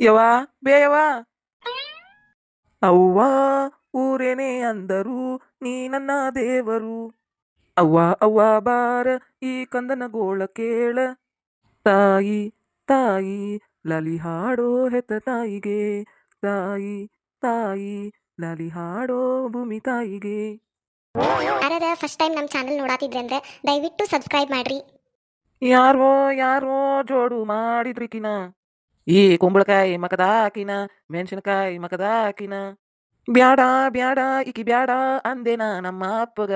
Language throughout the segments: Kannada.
ಯವ ಬೇಯವ ಅವ್ವ ಊರೇನೇ ಅಂದರು ನೀ ನನ್ನ ದೇವರು. ಅವ್ವ ಅವ್ವ ಬಾರ ಈ ಕಂದನ ಗೋಳ ಕೇಳ. ತಾಯಿ ತಾಯಿ ಲಲಿ ಹಾಡೋ ಹೆತ್ತ ತಾಯಿಗೆ. ತಾಯಿ ತಾಯಿ ಲಲಿ ಹಾಡೋ ಭೂಮಿ ತಾಯಿಗೆ. ಯಾರ್ಯಾರ ಫಸ್ಟ್ ಟೈಮ್ ನಮ್ಮ ಚಾನಲ್ ನೋಡಾತಿದ್ರೆ ಅಂದ್ರೆ ದಯವಿಟ್ಟು ಸಬ್ಸ್ಕ್ರೈಬ್ ಮಾಡ್ರಿ. ಯಾರೋ ಯಾರೋ ಜೋಡು ಮಾಡಿದ್ರಿಕಿನ ಈ ಕುಂಬಳಕಾಯಿ ಮಕದ ಆಕಿನ ಮೆಣಸಿನಕಾಯಿ ಮಕದ ಆಕಿನ ಬ್ಯಾಡ ಬ್ಯಾಡ ಇಕಿ ಬ್ಯಾಡ ಅಂದೇನ ನಮ್ಮ ಅಪ್ಪಗ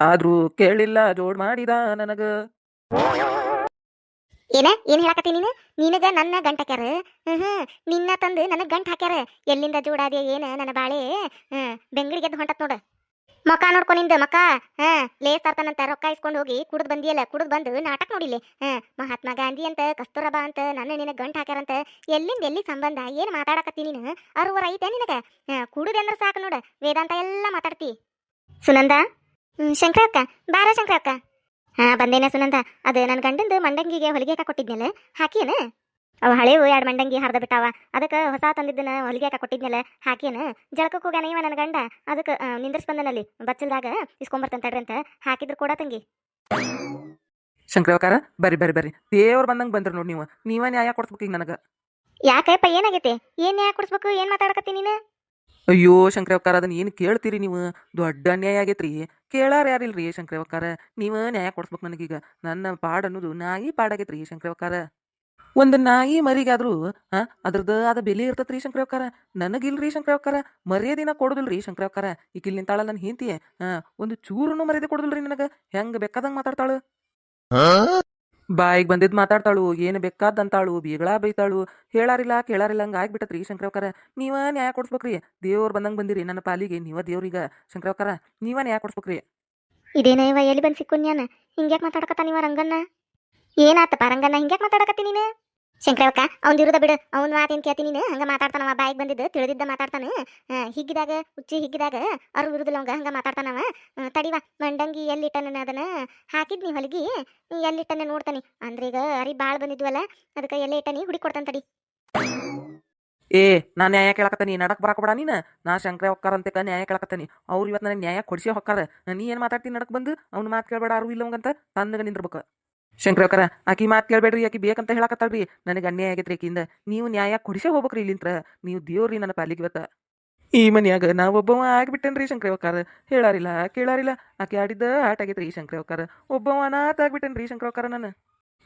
ಆದ್ರೂ ಕೇಳಿಲ್ಲ, ಜೋಡ್ ಮಾಡಿದ ನನಗ. ಏನ, ಏನ್ ಹೇಳಕತ್ತಿ ನೀನು? ನಿನಗ ನನ್ನ ಗಂಟ ಹಾಕ್ಯಾರ? ಹ್ಮ್ ನಿನ್ನ ತಂದು ನನಗ್ ಗಂಟ ಹಾಕ್ಯಾರ? ಎಲ್ಲಿಂದ ಜೋಡಾದೆ, ಏನ, ನನ್ನ ಬಾಳೆ? ಹ್ಮ್ ಬೆಂಗಳಿಗೆ ಹೊಂಟತ್ ನೋಡ. ಮಕ ನೋಡ್ಕೊಂಡಿಂದ ಮಕ್ಕ ಹಾ ಲೇಸ್ ತರ್ತಾನಂತ ರೊಕ್ಕ ಇಸ್ಕೊಂಡು ಹೋಗಿ ಕುಡ್ದು ಬಂದಿಯಲ್ಲ, ಕುಡ್ದು ಬಂದು ನಾಟಕ ನೋಡಿಲಿ. ಹಾ, ಮಹಾತ್ಮ ಗಾಂಧಿ ಅಂತ, ಕಸ್ತೂರಬಾ ಅಂತ, ನನ್ನ ನಿನ್ನ ಗಂಟ ಹಾಕ್ಯಾರಂತ, ಎಲ್ಲಿಂದ ಎಲ್ಲಿ ಸಂಬಂಧ, ಏನು ಮಾತಾಡಕತ್ತಿ ನೀನು? ಅರುವರ ಐತೆ ನಿನಗೆ? ಕುಡುದಂದ್ರ ಸಾಕು ನೋಡು, ವೇದಾಂತ ಎಲ್ಲ ಮಾತಾಡ್ತಿ. ಸುನಂದ? ಶಂಕರಕ್ಕ ಬಾರ ಶಂಕರಕ್ಕ ಹಾ, ಬಂದೇನ ಸುನಂದ, ಅದು ನನ್ನ ಗಂಡಂದು ಮಂಡಂಗಿಗೆ ಹೊಲಿಗೆ ಹಾಕ ಕೊಟ್ಟಿದ್ನಲ್ಲ, ಹಾಕಿಯನ? ಅವ ಹಳೇವು ಎರಡು ಮಂಡಂಗಿ ಹರಿದ ಬಿಟ್ಟಾವ. ಅದಕ್ಕೆ ಹೊಸ ತಂದಿದ್ದನ್ನ ಹೊಲಿಗೆ ಕೊಟ್ಟಿದ್ನಲ್ಲ ಹಾಕಿಯನ ಜಳಕಕ್ಕೆ ಹೋಗ್ಯಾನ ಇವ ನನ್ನ ಗಂಡ. ಅದಕ್ಕೆ ನಿಂದ್ರಿಸ್ ಬಂದನಲ್ಲಿ ಬಚ್ಚಲ್ದಾಗ ಇಸ್ಕೊಂಬರ್ತಂತ ತಡ್ರಿ ಅಂತ ಹಾಕಿದ್ರು ಕೂಡ ತಂಗಿ. ಶಂಕರವಕಾರ ಬರ್ರಿ ಬರ್ರಿ ಬರ್ರಿ. ದೇವ್ರ ಬಂದಂಗ ಬಂದ್ರು ನೋಡಿ ನೀವು. ನೀವ ನ್ಯಾಯ ಕೊಡ್ಸ್ಬೇಕು ಈಗ ನನಗ. ಯಾಕಪ್ಪ ಏನಾಗೈತೆ? ಏನ್ ನ್ಯಾಯ ಕೊಡಿಸ್ಬೇಕು? ಏನ್ ಮಾತಾಡಕತ್ತಿ ನೀನು? ಅಯ್ಯೋ ಶಂಕರವಕಾರ ಅದನ್ನ ಏನು ಕೇಳ್ತೀರಿ ನೀವು? ದೊಡ್ಡ ಅನ್ಯಾಯ ಆಗೈತ್ರಿ. ಕೇಳಾರ ಯಾರಿಲ್ರಿ ಶಂಕರವಕಾರ? ನೀವು ನ್ಯಾಯ ಕೊಡ್ಸ್ಬೇಕು ನನಗೀಗ. ನನ್ನ ಪಾಡ್ ಅನ್ನೋದು ನಾಯಿ ಪಾಡಾಗೈತ್ರಿ ಶಂಕರವಕಾರ. ಒಂದು ನಾಯಿ ಮರಿಗಾದ್ರೂ ಹಾ ಅದ್ರದ್ದು ಅದ ಬೆಲೆ ಇರ್ತತ್ರಿ ರೀ ನನಗಿಲ್ರಿ ಶಂಕರವಕಾರ. ಮರ್ಯಾದಿನ ಕೊಡೋದಿಲ್ರಿ ಶಂಕರವಕಾರ. ಈಗ ಇಲ್ಲಿ ನಿಂತಾಳ ನನ್ನ ಹಿಂತಿ ಹಾ ಒಂದು ಚೂರುನು ಮರ್ಯಾದೆ ಕೊಡೋದಿಲ್ರಿ ನನಗ. ಹೆಂಗ್ ಬೇಕಾದಂಗ ಮಾತಾಡ್ತಾಳು? ಬಾಯಿಗೆ ಬಂದಿದ್ ಮಾತಾಡ್ತಾಳು. ಏನು ಬೇಕಾದಂತಾಳು. ಬೀಗಳ ಬೈತಾಳು. ಹೇಳಾರಿಲ್ಲ, ಕೇಳಾರಿಲ್ಲ ಹಂಗ ಆಗ್ಬಿಟ್ಟತ್ರಿ ಶಂಕರವಕಾರ. ನೀವ ನ್ಯಾಯ ಕೊಡ್ಸ್ಬೇಕ್ರಿ. ದೇವ್ರ ಬಂದಂಗ ಬಂದಿರಿ ನನ್ನ ಪಾಲಿಗೆ. ನೀವ ದೇವ್ರೀಗ ಶಂಕರವಕಾರ, ನೀವ ನ್ಯಾಯ ಕೊಡ್ಸ್ಬೇಕ್ರಿ. ಇದೇನ ಎಲ್ಲಿ ಬಂದ್ ನಾನು ಹಿಂಗ್ಯಾಕ್ ಮಾತಾಡಕತ್ತ ನೀವ ರಂಗನ್ನ ಏನಾತಪ್ಪ ರಂಗನ್ನ ಹಿಂಗ್ಯಾಕ್ ಮಾತಾಡಕತ್ತಿ ನೀನು? ಶಂಕರವಕ್ಕ ಅವ್ನ್ ಇರುದ ಬಿಡು. ಅವ್ನ ಮಾತೇನ್ ಕೇಳ್ತೀನಿ ನೀನು? ಹಂಗ ಮಾತಾಡ್ತಾನವ ಬಾಯಿಗೆ ಬಂದಿದ್ದು, ತಿಳಿದಿದ್ದ ಮಾತಾಡ್ತಾನೆ. ಹಿಗ್ಗಿದಾಗ ಉಚ್ಚಿ ಹಿಗ್ಗಿದಾಗ ಅರು ಇರುದಿಲ್ಲ ಅವಂಗ ಹಂಗ ಮಾತಾಡ್ತಾನವ ತಡಿವ ಮಂಡಂಗಿ ಎಲ್ಲಿಟ್ಟನ ಅದನ್ನ? ಹಾಕಿದ್ನಿ ಹೊಲಿಗಿ ಎಲ್ಲಿಟ್ಟನ ನೋಡ್ತಾನೆ. ಅಂದ್ರೆ ಈಗ ಅರಿ ಬಾಳ್ ಬಂದಿದ್ವಲ್ಲ, ಅದಕ್ಕೆ ಎಲ್ಲ ಇಟ್ಟನಿ ಹುಡಿ ಕೊಡ್ತಾನ ತಡಿ. ಏ, ನಾ ನ್ಯಾಯ ಕೇಳಕತ್ತೀನಿ ನಡಕ್ ಬರಾಕಬೇಡ ನೀನ. ನಾ ಶಂಕರ ಹೊಕ್ಕಾರ ಅಂತ ನ್ಯಾಯ ಕೇಳಕತ್ತೀನಿ. ಅವ್ರು ಇವತ್ತು ನನಗೆ ನ್ಯಾಯ ಕೊಡಿಸಿ ಹೊಕ್ಕಾರ. ನೀ ಏನು ಮಾತಾಡ್ತೀನಿ ನಡಕ್ ಬಂದು? ಅವ್ನ ಮಾತು ಕೇಳಬೇಡ ಅರು ಇಲ್ಲವಂಗಂತ ತಂದಾಗ ನಿಂದಿರ್ಬೇಕು. ಶಂಕರವಕ್ಕರ, ಆಕಿ ಮಾತು ಕೇಳಬೇಡ್ರಿ, ಆಕಿ ಬೇಕಂತ ಹೇಳಕತ್ತಾಳ್ರಿ ನನಗೆ ಅನ್ಯಾಯ ಆಗೈತ್ರಿ ಆಕಿಂದ ನೀವು ನ್ಯಾಯ ಕೊಡಿಸೇ ಹೋಗ್ಬೇಕ್ರಿ ಇಲ್ಲಿಂತ್ರ. ನೀವು ದೇವ್ರಿ ನನ್ನ ಪಾಲಿಗೆ ಇವತ್ತ. ಈ ಮನ್ಯಾಗ ನಾ ಒಬ್ಬವ ಆಗ್ಬಿಟ್ಟೇನ್ರಿ ಶಂಕರವಕ್ಕಾರ. ಹೇಳಾರಿಲ್ಲ, ಕೇಳಾರಿಲ್ಲ. ಆಕೆ ಆಡಿದ್ದ ಆಟ ಆಗೈತ್ರಿ ಶಂಕರವಕ್ಕಾರ. ಒಬ್ಬವ ಅನಾಥ ಆಗ್ಬಿಟ್ಟೇನ್ರಿ ಶಂಕರವಕ್ಕಾರ ನಾನು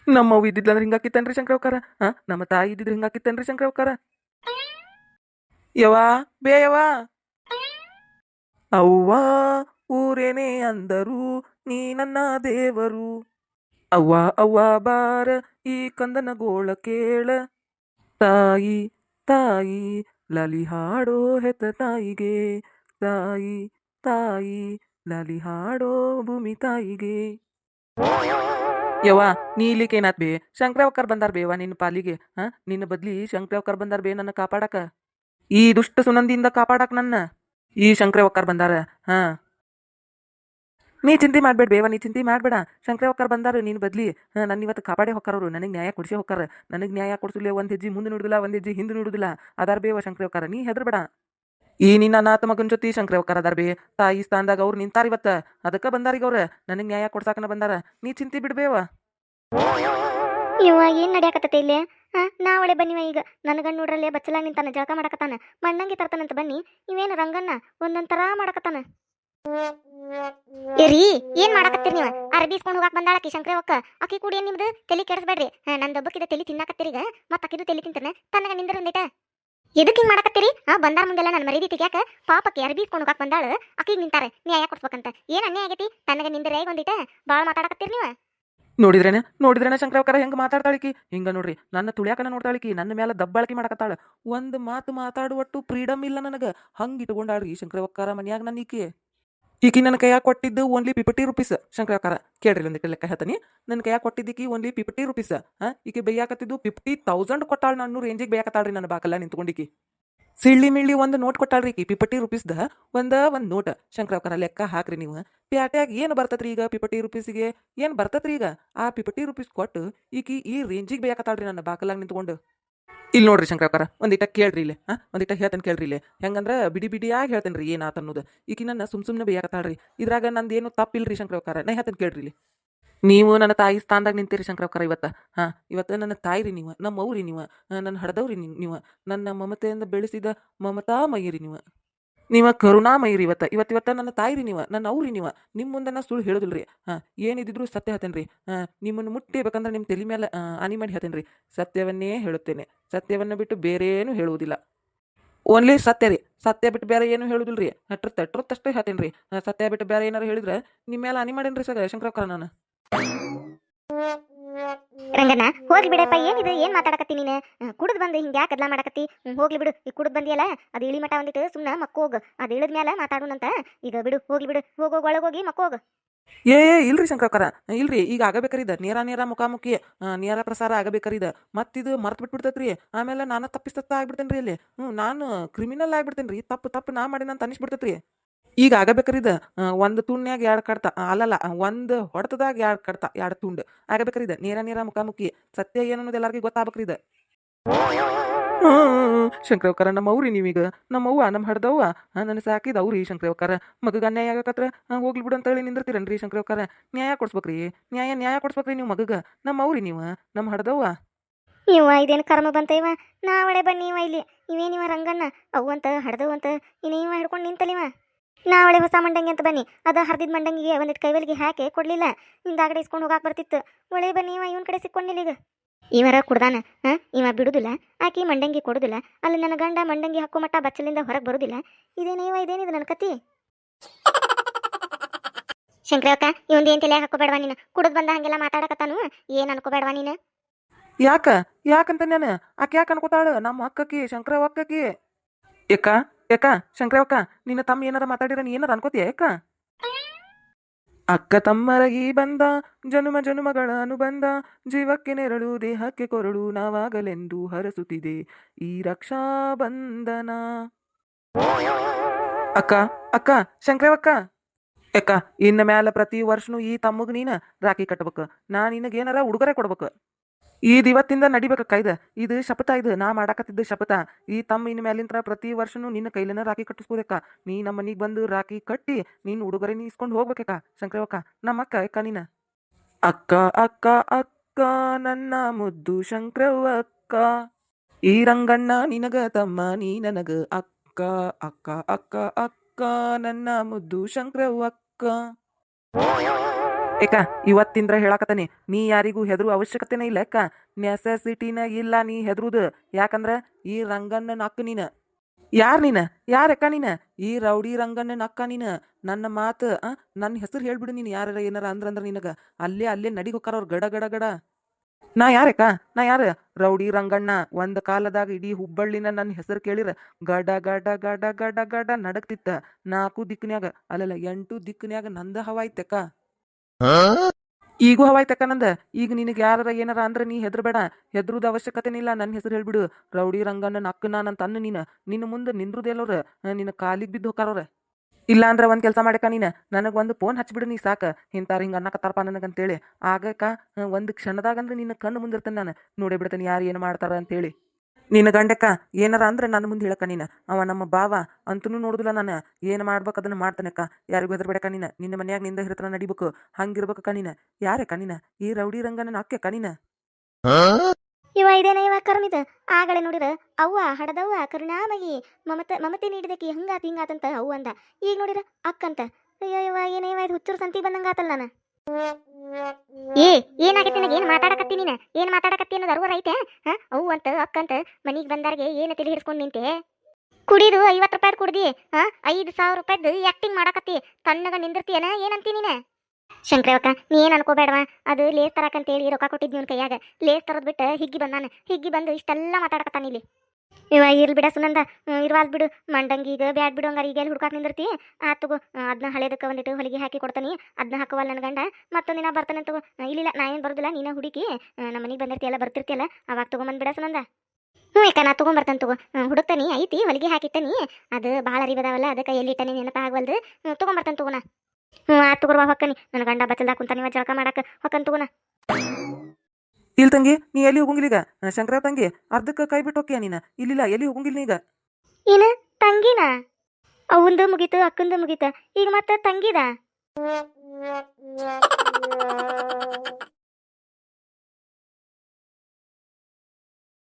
ನಮ್ಮವ್ ಇದ್ದಿದ್ಲಂದ್ರೆ ಹಿಂಗಾಕಿತ್ತನ್ರಿ ಶಂಕರವಕ್ಕಾರ? ಹಾ ನಮ್ಮ ತಾಯಿ ಇದ್ದಿದ್ರೆ ಹಿಂಗಾಕಿತ್ತನ್ರಿ ಶಂಕರವಕ್ಕಾರ? ಯವಾ ಬೇಯವಾ ಅವ್ವ, ಊರೇನೇ ಅಂದರು, ನೀ ನನ್ನ ದೇವರು. ಅವ್ವ ಅವ್ವ ಬಾರ, ಈ ಕಂದನ ಗೋಳ ಕೇಳ. ತಾಯಿ ತಾಯಿ ಲಲಿ ಹಾಡೋ ಹೆತ ತಾಯಿಗೆ. ತಾಯಿ ತಾಯಿ ಲಲಿ ಹಾಡೋ ಭೂಮಿ ತಾಯಿಗೆ. ಯವ್ವ ನೀ ಏನಾದ್ ಬೇ? ಶಂಕರಾವಕರ್ ಬಂದಾರ ಬೇವ ನಿನ್ನ ಪಾಲಿಗೆ. ಹಾ? ನಿನ್ನ ಬದ್ಲಿ ಶಂಕರಾವಕರ್ ಬಂದಾರ ಬೇ ನನ್ನ ಕಾಪಾಡಕ. ಈ ದುಷ್ಟ ಸುನಂದಿಯಿಂದ ಕಾಪಾಡಕ್ ನನ್ನ. ಈ ಶಂಕರಾವಕರ್ ಬಂದಾರ. ಹಾ? ನೀ ಚಿಂತೆ ಮಾಡ್ಬೇಡ ಬೇವ, ನೀ ಚಿಂತೆ ಮಾಡ್ಬೇಡ. ಶಂಕರವಕ್ಕರ್ ಬಂದಾರ, ನೀನ್ ಬದ್ಲಿ. ನನ್ನ ಇವತ್ತು ಕಾಪಾಡೇ ಹೊಕ್ಕಾರವ್ರು. ನನಗೆ ನ್ಯಾಯ ಕೊಡಿಸಿ ಹೊಕ್ಕಾರ. ನನಗೆ ನ್ಯಾಯ ಕೊಡಿಸಲಿ ಒಂದು ಹೆಜ್ಜೆ ಮುಂದೆ ನೋಡುದಿಲ್ಲ, ಒಂದು ಹೆಜ್ಜೆ ಹಿಂದೆ ನೋಡುದಿಲ್ಲ. ಅದಾರ ಬೇವ ಶಂಕರವಕ್ಕರ ನೀ ಹೆದರ್ಬೇಡ. ಈ ನಿನ್ನ ಅನಾಥ ಮಗನ ಜೊತೆ ಹೊಕ್ಕಾರ ಅದಾರ ಬೇ. ತಾಯಿ ಸ್ಥಾನದಾಗ ಅವ್ರು ನಿಂತಾರ ಇವತ್ತ. ಅದಕ್ಕ ಬಂದಾರೀಗ ಅವ್ರ. ನನಗೆ ನ್ಯಾಯ ಕೊಡ್ಸಾಕನ ಬಂದಾರ. ನೀ ಚಿಂತೆ ಬಿಡ್ಬೇವ ಇವ ಏನ್ ನಡ್ಯಾಕತ್ತೈತೆ ಇಲ್ಲಿ? ನಾ ಒಳ್ಳೆ ಬನ್ನಿವ ಈಗ. ನನ್ನ ನೋಡ್ರಲ್ಲೇ ಬಚ್ಚಲಾಗ ನಿಂತಾನ, ಜಳಕ ಮಾಡಕತ್ತಾನ. ಮಣ್ಣಂಗಿ ತರ್ತಾನಂತ ಬನ್ನಿ. ಇವೇನು ರಂಗಣ್ಣ? ತರ ಮಾಡಕತ್ತಾನ. ಏ ರೀ ಏನ್ ಮಾಡಕತ್ತೀರಿ ನೀವು? ಅರ್ಬಿ ಇಸ್ಕೊಂಡು ಬಂದಾಳ ಬಂದಾಳಕಿ ಒಕ್ಕ ಅಕ್ಕಿ ಕೂಡಿ ಏನ್ ನಿಮ್ದು? ತಲೆ ಕೆಡಿಸ್ಬೇಡ್ರಿ. ನನ್ ದೊಬ್ಬಕ್ಕಿದ ತೆಲಿ ತಿನ್ನಾಕತ್ತೀರಿ ಈಗ. ಮತ್ತ ಅಕ್ಕಿದು ತಲೆ ತಿಂತಾನೆ ತನಗ ನಿಂದ್ರ ಒಂದಿಟ ಎದಕ್ ಹಿಂಗ್ ಮಾಡಕತ್ತೀರಿ? ಆ, ಬಂದಾರ ಮುಂದೆಲ್ಲ ನನ್ನ ಮರೀದಿ ತೆಗ್ಯಾಕ ಪಾಪಕ್ಕೆ ಅರಬಿ ಇಸ್ಕೊಂಡು ಹೋಗಾಕ್ ಬಂದಾಳ. ಅಕ್ಕಿಗೆ ನಿಂತಾರೆ, ನ್ಯಾಯ ಕೊಡ್ಸ್ಬೇಕಂತ. ಏನ್ ಅನ್ಯಾಯ ಆಗೈತಿ? ತನಗ ನಿಂದ್ರೆ ಒಂದಿಟ ಬಾಳ ಮಾತಾಡಕತ್ತೀರಿ ನೀವು? ನೋಡಿದ್ರೇನ? ನೋಡಿದ್ರೇನ ಶಂಕರವಕ್ಕರ? ಹೆಂಗ್ ಮಾತಾಡ್ತಾಳಿಕಿ ಹಿಂಗ ನೋಡ್ರಿ, ನನ್ನ ತುಳ್ಯಾಕನ ನೋಡ್ತಾಳಿಕಿ ನನ್ನ ಮೇಲೆ ದಬ್ಬಾಳಿಕೆ ಮಾಡಕತ್ತಾಳ. ಒಂದ್ ಮಾತು ಮಾತಾಡುವಟ್ಟು ಫ್ರೀಡಮ್ ಇಲ್ಲ ನನಗ. ಹಂಗ್ ಇಟ್ಕೊಂಡಾಳ್ರಿ ಶಂಕರವಕ್ಕರ ಮನ್ಯಾಗ ನನ್ನ ಈಕಿ. ಈಕಿ ನನ್ನ ಕೈಯಾಗ ಕೊಟ್ಟಿದ್ದು ಓನ್ಲಿ ಪಿಪಟಿ ರುಪೀಸ್ ಶಂಕರಾಕಾರ. ಕೇಳ್ರಿ ಒಂದಿಟ್ಟು ಲೆಕ್ಕ ಹೇಳ್ತಾನೆ. ನನ್ನ ಕೈಯಾಗ ಕೊಟ್ಟಿದ್ದಕ್ಕೆ ಓನ್ಲಿ ಪಿಪಟಿ ರುಪೀಸ್ ಹಾಂ? ಈಕೆ ಬೈಯಾಕತ್ತಿದ್ದು ಫಿಫ್ಟಿ ತೌಸಂಡ್ ಕೊಟ್ಟಾಳ ನಾನು ರೇಂಜಿಗೆ ಬೇಯಾಕತ್ತಾಳ್ರಿ ನನ್ನ ಬಾಕಲ್ಲ ನಿಂತ್ಕೊಂಡಿಕಿ ಸಿಳ್ಳಿ ಮಿಳ್ಳಿ ಒಂದು ನೋಟ್ ಕೊಟ್ಟಾಳ್ರಿ ಈಕಿ ಪಿಪಟಿ ರುಪೀಸ್ದ ಒಂದ ಒಂದು ನೋಟ್ ಶಂಕರಾಕಾರ ಲೆಕ್ಕ ಹಾಕ್ರಿ ನೀವು. ಪ್ಯಾಟ್ಯಾಗ ಏನು ಬರ್ತತ್ರಿ ಈಗ ಪಿಪಟಿ ರುಪೀಸಿಗೆ ಏನು ಬರ್ತತ್ರಿ ಈಗ? ಆ ಪಿಪಟಿ ರುಪೀಸ್ ಕೊಟ್ಟು ಈಕಿ ಈ ರೇಂಜಿಗೆ ಬೇಕತ್ತಾಳ್ರಿ ನನ್ನ ಬಾಕಲಾಗ ನಿಂತ್ಕೊಂಡು. ಇಲ್ಲಿ ನೋಡ್ರಿ ಶಂಕರಕ್ಕರ ಒಂದಿಟ ಕೇಳ್ರಿ ಇಲ್ಲಿ, ಹಾಂ? ಒಂದಿಟ ಹೇಳ್ತೇನೆ ಕೇಳ್ರಿ ಇಲ್ಲಿ. ಹೆಂಗಂದ್ರೆ ಬಿಡಿ ಬಿಡಿಯಾಗಿ ಹೇಳ್ತೇನೆ ರೀ ಏನಾತ ಅನ್ನೋದು. ಈಕಿ ನನ್ನ ಸುಮ್ ಸುಮ್ಮನೆ ಬೇಯಾಕತ್ತಾಳ್ರಿ. ಇದ್ರಾಗ ನಂದು ಏನು ತಪ್ಪಿಲ್ರಿ ಶಂಕರಕ್ಕರ ನಾ ಹೇಳ್ತೇನೆ ಕೇಳ್ರಿ ಇಲ್ಲಿ. ನೀವು ನನ್ನ ತಾಯಿ ಸ್ಥಾನದಾಗ ನಿಂತೀರಿ ಶಂಕರಕ್ಕರ ಇವತ್ತು, ಹಾಂ? ಇವತ್ತು ನನ್ನ ತಾಯಿ ರೀ ನೀವು ನಮ್ಮ ಅವ್ರಿ ನೀವು, ನನ್ನ ಹಡದವ್ರಿ ನೀವು ನನ್ನ ಮಮತೆಯಿಂದ ಬೆಳೆಸಿದ ಮಮತಾ ಮೈಯಿರಿ ನೀವು. ನೀವ ಕರುಣಾಮಯಿರಿ ಇವತ್ತು. ಇವತ್ತು, ಇವತ್ತ ನನ್ನ ತಾಯಿ ರೀ ನೀವು, ನನ್ನ ಅವ್ರಿ ನೀವು. ನಿಮ್ಮ ಮುಂದೆ ನಾ ಸುಳ್ಳು ಹೇಳೋದಿಲ್ರಿ. ಹಾಂ, ಏನಿದ್ರು ಸತ್ಯ ಹೇಳ್ತೇನೆ ರೀ ನಿಮ್ಮನ್ನು ಮುಟ್ಟಿಬೇಕಂದ್ರೆ ನಿಮ್ಮ ತಲೆ ಮೇಲೆ ಹಾನಿ ಮಾಡಿ ಹೇಳ್ತೇನೆ ರೀ ಸತ್ಯವನ್ನೇ ಹೇಳುತ್ತೇನೆ. ಸತ್ಯವನ್ನು ಬಿಟ್ಟು ಬೇರೇನು ಹೇಳುವುದಿಲ್ಲ. ಓನ್ಲಿ ಸತ್ಯ ರೀ. ಸತ್ಯ ಬಿಟ್ಟು ಬೇರೆ ಏನು ಹೇಳುದಿಲ್ಲ ರೀ ತಟ್ರ ತಷ್ಟೇ ಹೇಳ್ತೇನೆ ರೀ ಸತ್ಯ ಬಿಟ್ಟು ಬೇರೆ ಏನಾರು ಹೇಳಿದ್ರೆ ನಿಮ್ಮ ಮೇಲೆ ಆನಿ ಮಾಡೇನ್ರಿ ಸರ್ ಶಂಕರಕ್ಕರ ನಾನು. ರಂಗಣ್ಣ, ಹೋಗ್ಲಿ ಬಿಡಪ್ಪ, ಏನಿದು? ಏನ್ ಮಾತಾಡಕತ್ತಿ ನೀನು? ಕುಡಿದ್ ಬಂದು ಹಿಂಗೆ ಯಾಕೆ ಅದ್ಲಾ ಮಾಡಕತ್ತಿ? ಹೋಗ್ಲಿ ಬಿಡು. ಈಗ ಕುಡಿದ್ ಬಂದಿಯಲ್ಲ, ಅದು ಇಳಿ ಮಠ ಒಂದಿಟ್ಟು ಸುಮ್ಮನೆ ಮಕ್ಕೋಗ ಅದು ಇಳಿದ ಮೇಲೆ ಮಾತಾಡೋಣಂತ. ಈಗ ಬಿಡು, ಹೋಗ್ಲಿ ಬಿಡು. ಹೋಗೋಗ್ ಒಳಗೋಗಿ ಮಕ್ಕೋಗ ಏ ಏ, ಇಲ್ರಿ ಶಂಕರಕರ. ಇಲ್ರಿ, ಈಗ ಆಗಬೇಕರಿದ. ನೇರ ನೇರ ಮುಖಾಮುಖಿ ನೇರ ಪ್ರಸಾರ ಆಗಬೇಕರಿದ. ಮತ್ತಿದು ಮರ್ತು ಬಿಟ್ಬಿಡ್ತೈತ್ರಿ. ಆಮೇಲೆ ನಾನು ತಪ್ಪಿಸ್ತತ್ತ ಆಗ್ಬಿಡ್ತೇನ್ರಿ ಇಲ್ಲಿ. ಹ್ಞೂ ನಾನು ಕ್ರಿಮಿನಲ್ ಆಗ್ಬಿಡ್ತೇನೆ ರೀ ತಪ್ಪು ತಪ್ಪು ನಾ ಮಾಡಿ ಅಂತ ಅನಿಸ್ಬಿಡ್ತೈತ್ರಿ. ಈಗ ಆಗಬೇಕ್ರಿ ಇದು ಒಂದು ತುಂಡ್ನ್ಯಾಗ ಎರಡು ಕಡ್ತ ಅಲ್ಲಲ್ಲ ಒಂದು ಹೊಡೆತದಾಗ ಎರಡು ಕಡ್ತ, ಎರಡು ತುಂಡು. ಇದು, ನೇರ ನೇರ ಮುಖಾಮುಖಿ, ಸತ್ಯ ಏನು ಅನ್ನೋದು ಎಲ್ಲರಿಗೂ ಇದು. ಶಂಕರವಕರ ನಮ್ಮ ಅವ್ರಿ ನೀವೀಗ ನಮ್ಮ ಅವ್ವ ನಮ್ಮ ಹಡ್ದವ್ವ ನನ್ನ ಸಾಕಿದ ಅವ್ರಿ ಶಂಕರವಕರ ಮಗಗ ಅನ್ಯಾಯ ಆಗಕತ್ರ ಹೋಗ್ಲಿ ಬಿಡು ಅಂತ ಹೇಳಿ ನಿಂದಿರ್ತೀರನ್ರಿ ಶಂಕರವಕರ ನ್ಯಾಯ ಕೊಡ್ಸ್ಬೇಕ್ರಿ, ನ್ಯಾಯ ನ್ಯಾಯ ಕೊಡ್ಸ್ಬೇಕ್ರಿ ನೀವು ಮಗಗ. ನಮ್ಮ ಅವ್ರಿ ನೀವು ನಮ್ಮ ಹಡ್ದವ್ವ ಇವ ಇದೇನು ಕರ್ಮ ಬಂತ ಇವ? ನಾವಳೆ ಬನ್ನಿ ಇವ ಇಲ್ಲಿ. ಇವೇನಿವ ರಂಗಣ್ಣ? ಅವು ಅಂತ ಹಡ್ದವು ಅಂತ ಇನ್ನೇವ ಹಿಡ್ಕೊಂಡು ನಿಂತಲಿವ ನಾವಳೆ ಹೊಸ ಮಂಡಂಗಿ ಅಂತ ಬನ್ನಿ. ಅದ ಹರಿದ ಮಂಡಂಗಿಗೆ ಒಂದಿಟ್ಟು ಕೈವಲಿಗೆ ಹಾಕಿ ಕೊಡ್ಲಿಲ್ಲ. ಹಿಂದಾಗಡೆ ಇಸ್ಕೊಂಡು ಹೋಗಾಕ್ ಬರ್ತಿತ್ತು. ಒಳ್ಳೆ ಬನ್ನಿ ಇವ ಇವನ್ ಕಡೆ ಸಿಕ್ಕೊಂಡಿಲ್ಲ ಈಗ. ಇವರ ಕುಡ್ದಾನ ಹಾ? ಇವ ಬಿಡುದಿಲ್ಲ. ಆಕಿ ಮಂಡಂಗಿ ಕೊಡುದಿಲ್ಲ. ಅಲ್ಲಿ ನನ್ನ ಗಂಡ ಮಂಡಂಗಿ ಹಾಕೋ ಮಟ್ಟ ಬಚ್ಚಲಿಂದ ಹೊರಗೆ ಬರುದಿಲ್ಲ. ಇದೇನೇ ಇವ ಇದೇನಿದು ನನ್ನ ಕತಿ ಶಂಕರಕ್ಕ ಇವಂದು ಏನ್ ತಲೆ ಹಾಕೋಬೇಡವಾ ನೀನು? ಕುಡದ್ ಬಂದ ಹಂಗೆಲ್ಲ ಮಾತಾಡಕತ್ತಾನು? ಏನ್ ಅನ್ಕೋಬೇಡವಾ ನೀನು? ಯಾಕ? ಯಾಕಂತ ನಾನು ಆಕೆ ಯಾಕೆ ಅನ್ಕೋತಾಳ? ನಮ್ಮ ಅಕ್ಕಕಿ ಶಂಕ್ರ ಅಕ್ಕಕಿ? ಯಾಕ ಯಾಕ ಶಂಕರವಕ್ಕ, ನಿನ್ನ ತಮ್ಮ ಏನಾರ ಮಾತಾಡಿರ ನೀ ಏನಾರ ಅನ್ಕೋತೀಯ ಯಾಕ ಅಕ್ಕ ತಮ್ಮರಗಿ ಬಂದ, ಜನುಮ ಜನುಮಗಳ ಅನುಬಂಧ, ಜೀವಕ್ಕೆ ನೆರಳು, ದೇಹಕ್ಕೆ ಕೊರಳು, ನಾವಾಗಲೆಂದು ಹರಸುತ್ತಿದೆ ಈ ರಕ್ಷಾ ಬಂಧನ. ಅಕ್ಕ ಅಕ್ಕ, ಶಂಕರವಕ್ಕ! ಯಾಕ ಇನ್ನ ಮ್ಯಾಲ ಪ್ರತಿ ವರ್ಷನೂ ಈ ತಮ್ಮಗ್ ನೀನ ರಾಖಿ ಕಟ್ಬೇಕು, ನಾ ನಿನಗೇನಾರ ಉಡುಗೊರೆ ಕೊಡ್ಬೇಕು. ಈ ಇವತ್ತಿಂದ ನಡಿಬೇಕಕ್ಕ ಇದು ಇದು ಶಪಥ ಇದು, ನಾ ಮಾಡಾಕತ್ತಿದ್ದ ಶಪಥ. ಈ ತಮ್ಮ ಇನ್ ಮ್ಯಾಲಿಂತ್ರ ಪ್ರತಿ ವರ್ಷನೂ ನಿನ್ನ ಕೈಲಿನ ರಾಖಿ ಕಟ್ಟಿಸ್ಬೋದಕ್ಕ? ನೀ ನಮ್ಮ ಮನಿಗೆ ಬಂದು ರಾಖಿ ಕಟ್ಟಿ ನೀನು ಉಡುಗೊರೆ ನೀ ಇಸ್ಕೊಂಡು ಹೋಗ್ಬೇಕಕ್ಕ? ಶಂಕರವಕ್ಕ, ನಮ್ಮ ಅಕ್ಕ ಅಕ್ಕ ನೀನ? ಅಕ್ಕ ಅಕ್ಕ ಅಕ್ಕ, ನನ್ನ ಮುದ್ದು ಶಂಕರವಕ್ಕ. ಈ ರಂಗಣ್ಣ ನಿನಗ ತಮ್ಮ, ನೀ ನನಗ ಅಕ್ಕ ಅಕ್ಕ ಅಕ್ಕ ಅಕ್ಕ, ನನ್ನ ಮುದ್ದು ಶಂಕರವಕ್ಕ. ಏಕ, ಇವತ್ತಿಂದ್ರ ಹೇಳಾಕತ್ತಾನೆ, ನೀ ಯಾರಿಗೂ ಹೆದರು ಅವಶ್ಯಕತೆನೇ ಇಲ್ಲ ಅಕ್ಕ ನೆಸೆಸಿಟಿನ ಇಲ್ಲ ನೀ ಹೆದರುದು, ಯಾಕಂದ್ರ ಈ ರಂಗನ್ನ ನಕ್ಕ ನೀನ. ಯಾರ್ ನೀನ? ಯಾರಕ್ಕ ನೀನ? ಈ ರೌಡಿ ರಂಗಣ್ಣನ ಅಕ್ಕ ನೀನ. ನನ್ನ ಮಾತು ನನ್ನ ಹೆಸರು ಹೇಳ್ಬಿಡು ನೀನು ಯಾರ ಏನಾರ ಅಂದ್ರ ಅಂದ್ರ ನಿನಗ. ಅಲ್ಲೇ ಅಲ್ಲೇ ನಡಿ ಹೋಕಾರ ಅವ್ರು ಗಡ ಗಡ ಗಡ. ನಾ ಯಾರಕ್ಕ ನಾ ಯಾರ? ರೌಡಿ ರಂಗಣ್ಣ, ಒಂದ್ ಕಾಲದಾಗ ಇಡೀ ಹುಬ್ಬಳ್ಳಿನ ನನ್ನ ಹೆಸರು ಕೇಳಿರ, ಗಡ ಗಡ ಗಡ ಗಡ ಗಡ ನಡಕ್ತಿತ್ತ ನಾಲ್ಕು ದಿಕ್ಕಿನ್ಯಾಗ ಅಲ್ಲಲ್ಲ, ಎಂಟು ದಿಕ್ಕನ್ಯಾಗ ನಂದ ಹವಾಯ್ತಕ್ಕ ಈಗೂ ಹವಾಯ್ತಕ್ಕ ನಂದ ಈಗ ನಿನಗೆ ಯಾರ ಏನಾರ ಅಂದ್ರೆ ನೀ ಹೆದರ್ಬೇಡ. ಹೆದ್ರುದ ಅವಶ್ಯಕತೆನಿಲ್ಲ. ನನ್ನ ಹೆಸರು ಹೇಳ್ಬಿಡು. ರೌಡಿ ರಂಗಣ್ಣ ನಕ್ಕ ನಾನಂತ ಅನ್ನ ನೀನ. ನಿನ್ನ ಮುಂದೆ ನಿಂದ್ರದೇಲೋರ ನಿನ್ನ ಕಾಲಿಗೆ ಬಿದ್ದು ಹೋಕಾರವ್ರ ಇಲ್ಲ ಅಂದ್ರೆ ಒಂದ್ ಕೆಲಸ ಮಾಡಕ ನೀನ. ನನಗೆ ಒಂದು ಫೋನ್ ಹಚ್ಬಿಡು ನೀ ಸಾಕ. ಇಂತಾರ ಹಿಂಗೆ ಅನ್ನಕತ್ತಾರಪ್ಪ ನನಗಂತೇಳಿ. ಆಗಕ ಒಂದ್ ಕ್ಷಣದಾಗ ಅಂದ್ರೆ ನಿನ್ನ ಕಣ್ಣು ಮುಂದಿರ್ತೇನೆ ನಾನು. ನೋಡೇ ಬಿಡ್ತೇನೆ ಯಾರು ಏನು ಮಾಡ್ತಾರ ಅಂತೇಳಿ. ನಿನ್ನ ಗಂಡಕ್ಕ, ಏನಾರ ಅಂದ್ರೆ ನನ್ನ ಮುಂದೆ ಹೇಳಕ್ಕ ನೀನು. ಅವ ನಮ್ಮ ಬಾವ ಅಂತೂ ನೋಡುದಿಲ್ಲ ನಾನು. ಏನು ಮಾಡ್ಬೇಕು ಅದನ್ನ ಮಾಡ್ತಾನಕ್ಕ. ಯಾರಿಗೂ ಹೆದರ್ಬೇಡಕ್ಕ ನೀನು. ನಿನ್ನ ಮನ್ಯಾಗ ನಿಂದ ಹಿರತನ ನಡಿಬೇಕು. ಹಂಗಿರ್ಬೇಕಕ್ಕ ನೀನು. ಯಾರಕ್ಕ ನೀನು? ಈ ರೌಡಿ ರಂಗನ ಹಾಕ್ಯಕ್ಕ ನೀನು? ಇವ ಇದೇನ ಇವ ಕರ್ಮಿದ ಆಗಳೆ ನೋಡಿರ? ಅವ್ವ ಹಡದವ್ವ ಕರುಣಾಮಯಿ. ಮಮತೆ ಮಮತೆ ನೀಡಿದಕ್ಕೆ ಹಂಗಾತ ಹಿಂಗಾತಂತ ಅವ್ವ ಅಂದ. ಈಗ ನೋಡಿರ? ಅಕ್ಕಂತ. ಅಯ್ಯೋ ಇವ ಏನೇ ಇವ ಇದು ಹುಚ್ಚರು ಸಂತಿ ಬಂದಂಗಾತಲ್ಲ ನಾನು. ಏ, ಏನಾಗತ್ತೆ ನನಗೆ? ಏನು ಮಾತಾಡಕತ್ತಿ ನೀನು? ಏನು ಮಾತಾಡಕತ್ತಿ ಅನ್ನೋದು ಅರ್ವರ್ ಐತೆ, ಹಾ? ಅವು ಅಂತ ಅಕ್ಕಂತ ಮನೆಗೆ ಬಂದಾರ್ಗೆ ಏನು ತಿಳಿ ಹಿಡ್ಸ್ಕೊಂಡು ನಿಂತೆ? ಕುಡಿದು ಐವತ್ತು ರೂಪಾಯಿ ಕುಡ್ದಿ, ಹಾಂ? ಐದು ಸಾವಿರ ರೂಪಾಯ್ದು ಆಕ್ಟಿಂಗ್ ಮಾಡಕತ್ತಿ, ತಣ್ಣಗ ನಿಂದಿರ್ತೀಯನ? ಏನಂತಿ ನೀನು? ಶಂಕರವಕ್ಕ ನೀ ಏನು ಅನ್ಕೋಬೇಡವ? ಅದು ಲೇಸ್ ತರಕಂತೇಳಿ ರೊಕ್ಕ ಕೊಟ್ಟಿದ್ದು ನಿನ್ನ ಕೈಯಾಗ. ಲೇಸ್ ತರದ್ ಬಿಟ್ಟು ಹಿಗ್ಗಿ ಬಂದಾನ ಹಿಗ್ಗಿ ಬಂದು ಇಷ್ಟೆಲ್ಲ ಮಾತಾಡಕತ್ತಾನ ಇಲ್ಲಿ. ಇವ ಇರ್ಲಿ ಬಿಡ ಸುನಂದ. ಇರ್ವಾಲ್ ಬಿಡು. ಮಂಡಂಗಿ ಈಗ ಬ್ಯಾಡ್ ಬಿಡು ಹಂಗಾರ. ಈಗ ಎಲ್ಲಿ ಹುಡುಕಾಕ್ ನಿಂದಿರ್ತಿ? ಆ ತಗೋ. ಅದನ್ನ ಹಳೇದಕ್ಕೆ ಒಂದಿಟ್ಟು ಹೊಲಿಗೆ ಹಾಕಿ ಕೊಡ್ತಾನೆ. ಅದನ್ನ ಹಾಕುವಲ್ಲ ನನ್ನ ಗಂಡ. ಮತ್ತೊಂದಿನ ಬರ್ತಾನೆ ತಗೋ. ಆ, ಇಲ್ಲಿಲ್ಲ ನಾ ಏನು ಬರೋದಿಲ್ಲ. ನೀನ ಹುಡುಕಿ. ನಮ್ಮ ಮನೆಗೆ ಬಂದಿರ್ತೀಯಲ್ಲ ಬರ್ತಿರ್ತಿಯಲ್ಲ ಅವಾಗ ತಗೊಂಬಂದ್ ಬಿಡ ಸುನಂದ. ಹ್ಞೂ ಯಾಕ ನಾ ತೊಗೊಂಬರ್ತಾನೆ ತಗೋ. ಹುಡುಕ್ತಾನೆ ಐತಿ ಹೊಲಿಗೆ ಹಾಕಿಟ್ಟನಿ. ಅದು ಭಾಳ ಅರಿಬದಾವಲ್ಲ ಅದಕ್ಕೆ ಎಲ್ಲಿಟ್ಟನಿ ನೆನಪ ಆಗವಲ್ದು. ತೊಗೊಂಬರ್ತಾನೆ ತಗೋಣ ಹ್ಞೂ ಆ ತಗೋರ್ವಾ ಹೊಕ್ಕನಿ. ನನ್ನ ಗಂಡ ಬಚ್ಚಲ್ದಾಗ ಕುಂತಾನಿವ ಜಳಕ ಮಾಡಕ್ಕೆ ಹೊಕ್ಕನ್ ತಗೋಣ ಇಲ್ಲಿ ತಂಗಿ ನೀ ಎಲ್ಲಿ ಹೋಗಂಗಿಲ್ಲ ಈಗ? ಶಂಕರ ತಂಗಿ ಅರ್ಧಕ್ಕೆ ಕೈ ಬಿಟ್ಟು ಹೋಗ್ತೀಯ ನೀನು? ಇಲ್ಲಿಲ್ಲ ಎಲ್ಲಿ ಹೋಗಂಗಿಲ್ಲ ನೀಗ ಈಗ? ಏನ ತಂಗಿನ? ಅವಂದು ಮುಗೀತು ಅಕ್ಕಂದು ಮುಗೀತ. ಈಗ ಮತ್ತೆ ತಂಗಿದ?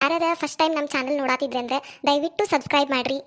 ಯಾರ್ಯಾರ ಫಸ್ಟ್ ಟೈಮ್ ನಮ್ಮ ಚಾನಲ್ ನೋಡಾತಿದ್ರೆ ಅಂದ್ರೆ ದಯವಿಟ್ಟು ಸಬ್ಸ್ಕ್ರೈಬ್ ಮಾಡ್ರಿ.